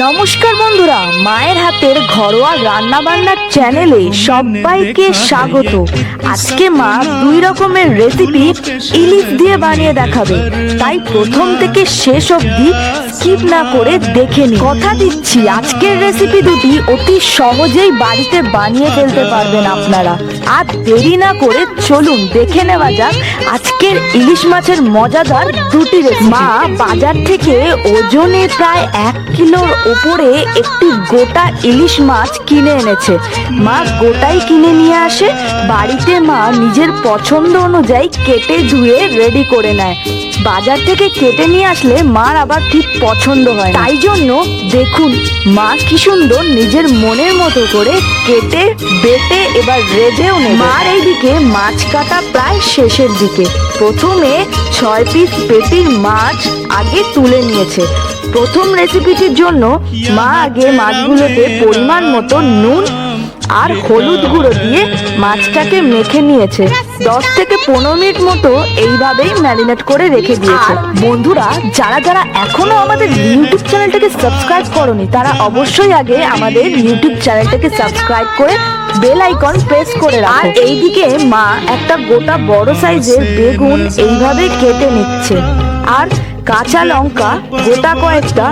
নমস্কার বন্ধুরা, মায়ের হাতের ঘরোয়া রান্না বান্নার চ্যানেলে সবাইকে স্বাগত। আজকে মা দুই রকমের রেসিপি ইলিশ দিয়ে বানিয়ে দেখাবে। তাই প্রথম থেকে শেষ অবধি স্কিপ না করে দেখে নিন। কথা দিচ্ছি, আজকের রেসিপি দুটি অতি সহজেই বাড়িতে বানিয়ে ফেলতে পারবেন আপনারা। আর দেরি না করে চলুন, দেখে নেওয়া যাক আজকের ইলিশ মাছের মজাদার দুটি রেসিপি মা বাজার থেকে ওজনে প্রায় এক কিলোর ওপরে একটি গোটা ইলিশ মাছ কিনে এনেছে। মা গোটাই কিনে নিয়ে আসে, বাড়িতে মা নিজের পছন্দ অনুযায়ী কেটে ধুয়ে রেডি করে নেয়। বাজার থেকে কেটে নিয়ে আসলে মার আবার ঠিক পছন্দ হয়। তাই জন্য দেখুন, মা কি সুন্দর নিজের মনের মতো করে কেটে, বেটে, এবার রেঁধেও নেবে। মার এইদিকে মাছ কাটা প্রায় শেষের দিকে। প্রথমে ছয় পিস পেটির মাছ আগে তুলে নিয়েছে। প্রথম রেসিপিটির জন্য মা আগে মাছগুলোতে পরিমাণ মতো নুন আর হলুদ গুঁড়ো দিয়ে মাছটাকে মেখে নিয়েছে। দশ থেকে পনেরো মিনিট মতো এইভাবেই ম্যারিনেট করে রেখে দিয়েছে। বন্ধুরা যারা যারা এখনও আমাদের ইউটিউব চ্যানেলটাকে সাবস্ক্রাইব করনি তারা অবশ্যই আগে আমাদের ইউটিউব চ্যানেলটাকে সাবস্ক্রাইব করে বেল আইকন প্রেস করে রাখো। আর এইদিকে মা একটা গোটা বড় সাইজের বেগুন এইভাবে কেটে নিচ্ছে। আর কাঁচা লঙ্কা, গোটা কয়েকটা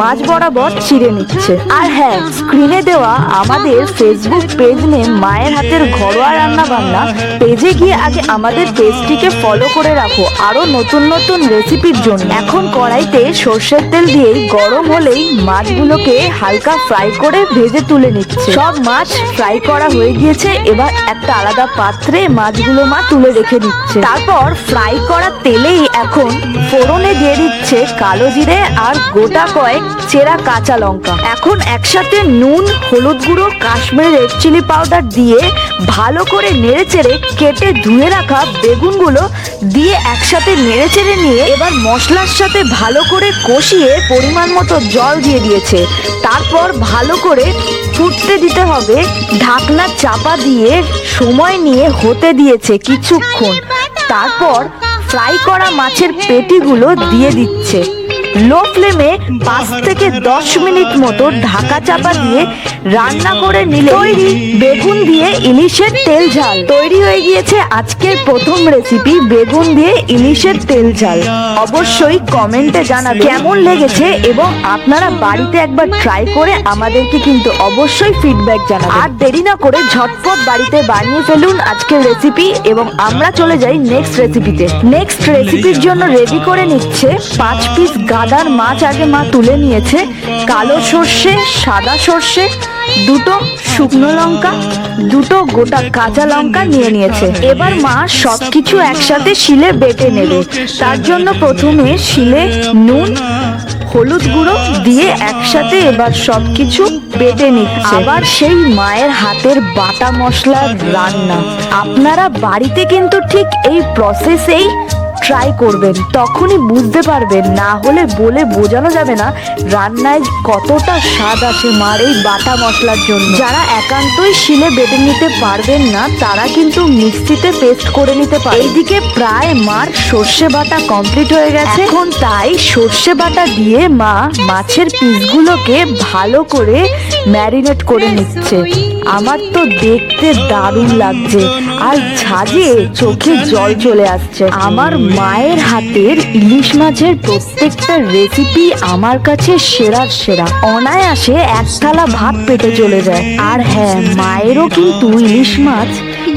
মাছ বরাবর চিড়ে নিচ্ছে। আর হ্যাঁ স্ক্রিনে দেওয়া আমাদের ফেসবুক পেজ নেম মায়ের হাতের ঘরোয়া রান্না বান্না পেজে গিয়ে আগে আমাদের পেজটিকে ফলো করে রাখো। আরও নতুন নতুন রেসিপির জন্য। এখন কড়াইতে সর্ষের তেল দিয়ে গরম হলেই মাছগুলোকে হালকা ফ্রাই করে ভেজে তুলে নিচ্ছে। সব মাছ ফ্রাই করা হয়ে গিয়েছে, এবার একটা আলাদা পাত্রে মাছগুলো মা তুলে রেখে দিচ্ছে। তারপর ফ্রাই করা তেলেই এখন ফোড়নে দিয়ে দিচ্ছে কালো জিরে আর গোটা কয়েক চেরা কাঁচা লঙ্কা। এখন একসাথে নুন, হলুদ গুঁড়ো, কাশ্মীর রেড চিলি পাউডার দিয়ে ভালো করে নেড়েচেড়ে কেটে ধুয়ে রাখা বেগুনগুলো দিয়ে একসাথে নেড়েচেড়ে নিয়ে এবার মশলার সাথে ভালো করে কষিয়ে পরিমাণ মতো জল দিয়ে দিয়েছে। তারপর ভালো করে ফুটতে দিতে হবে, ঢাকনা চাপা দিয়ে সময় নিয়ে হতে দিয়েছে কিছুক্ষণ। তারপর ফ্রাই করা মাছের পেটিগুলো দিয়ে দিচ্ছে। লো ফ্লেমে পাঁচ থেকে দশ মিনিট মতো ঢাকা চাপা দিয়ে রান্না করে নিলে তৈরি। বেগুন দিয়ে ইলিশের তেল ঝাল। তৈরি হয়ে গিয়েছে আজকের প্রথম রেসিপি বেগুন দিয়ে ইলিশের তেল ঝাল। অবশ্যই কমেন্টে জানাবেন কেমন লেগেছে এবং আপনারা বাড়িতে একবার ট্রাই করে আমাদেরকে কিন্তু অবশ্যই ফিডব্যাক জানাবেন। আর দেরি না করে ঝটপট বাড়িতে বানিয়ে ফেলুন আজকের রেসিপি এবং আমরা চলে যাই নেক্সট রেসিপিতে নেক্সট রেসিপির জন্য রেডি করে নিচ্ছে পাঁচ পিস গাদার মাছ আগে মা তুলে নিয়েছে। কালো সর্ষে, সাদা সর্ষে, দুটো শুকনো লঙ্কা, দুটো গোটা কাঁচা লঙ্কা নিয়ে নিয়েছে। এবার মা সবকিছু একসাথে শিলে বেটে নেবে। তার জন্য প্রথমে শিলে নুন, হলুদ গুঁড়ো দিয়ে একসাথে এবার সবকিছু বেটে নিচ্ছে। আবার সেই মায়ের হাতের বাটা মশলার রান্না। আপনারা বাড়িতে কিন্তু ঠিক এই প্রসেসেই ট্রাই করবেন, তখনই বুঝতে পারবেন, না হলে বলে বোঝানো যাবে না রান্নায় কতটা স্বাদ আছে মার এই বাটা মশলার জন্য। যারা একান্তই শিলে বেটে নিতে পারবেন না, তারা কিন্তু মিক্সিতে পেস্ট করে নিতে পারে এইদিকে প্রায় মার সর্ষে বাটা কমপ্লিট হয়ে গেছে। এখন তাই সর্ষে বাটা দিয়ে মা মাছের পিসগুলোকে ভালো করে ম্যারিনেট করে নিচ্ছে। আমার তো দেখতে দারুণ লাগছে। আর ঝাঁঝে চোখে জল চলে আসছে। আমার মায়ের হাতের ইলিশ মাছের প্রত্যেকটা রেসিপি আমার কাছে সেরার সেরা। অনায়াসে এক থালা ভাত পেটে চলে যায়। আর হ্যাঁ মায়েরও কিন্তু ইলিশ মাছ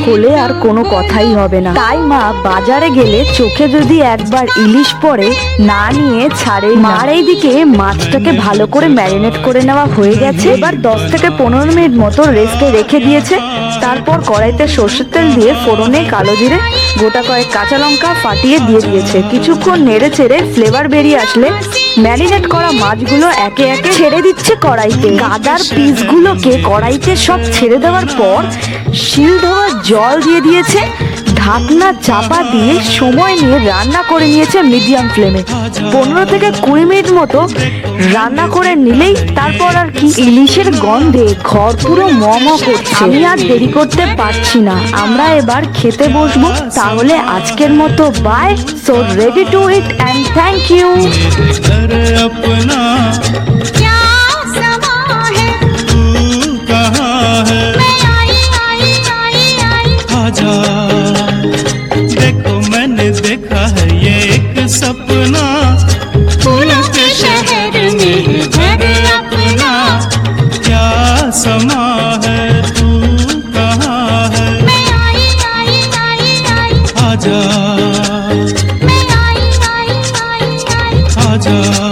হলে আর কোনো কথাই হবে না। তাই মা বাজারে গেলে চোখে যদি একবার ইলিশ পড়ে, না নিয়ে ছাড়ে মার এইদিকে মাছটাকে ভালো করে ম্যারিনেট করে নেওয়া হয়ে গেছে। এবার দশ থেকে পনেরো মিনিট মতো রেস্টে রেখে দিয়েছে। তারপর কড়াইতে সর্ষের তেল দিয়ে ফোড়নে কালো জিরে, গোটা কয়েক কাঁচা লঙ্কা ফাটিয়ে দিয়ে দিয়েছে। কিছুক্ষণ নেড়ে ছেড়ে ফ্লেভার বেরিয়ে আসলে ম্যারিনেট করা মাছগুলো একে একে ছেড়ে দিচ্ছে কড়াইতে। গাদার পিসগুলোকে কড়াইতে সব ছেড়ে দেওয়ার পর শিল ধোয়ার জল দিয়ে দিয়েছে। ঢাকনা চাপা দিয়ে সময় নিয়ে রান্না করে নিয়েছে মিডিয়াম ফ্লেমে। পনেরো থেকে কুড়ি মিনিট মতো রান্না করে নিলেই তারপর আর কি ইলিশের গন্ধে ঘর পুরো মম করছে। আমি আর দেরি করতে পারছি না। আমরা এবার খেতে বসবো। তাহলে আজকের মতো bye so ready to eat and thank you Raja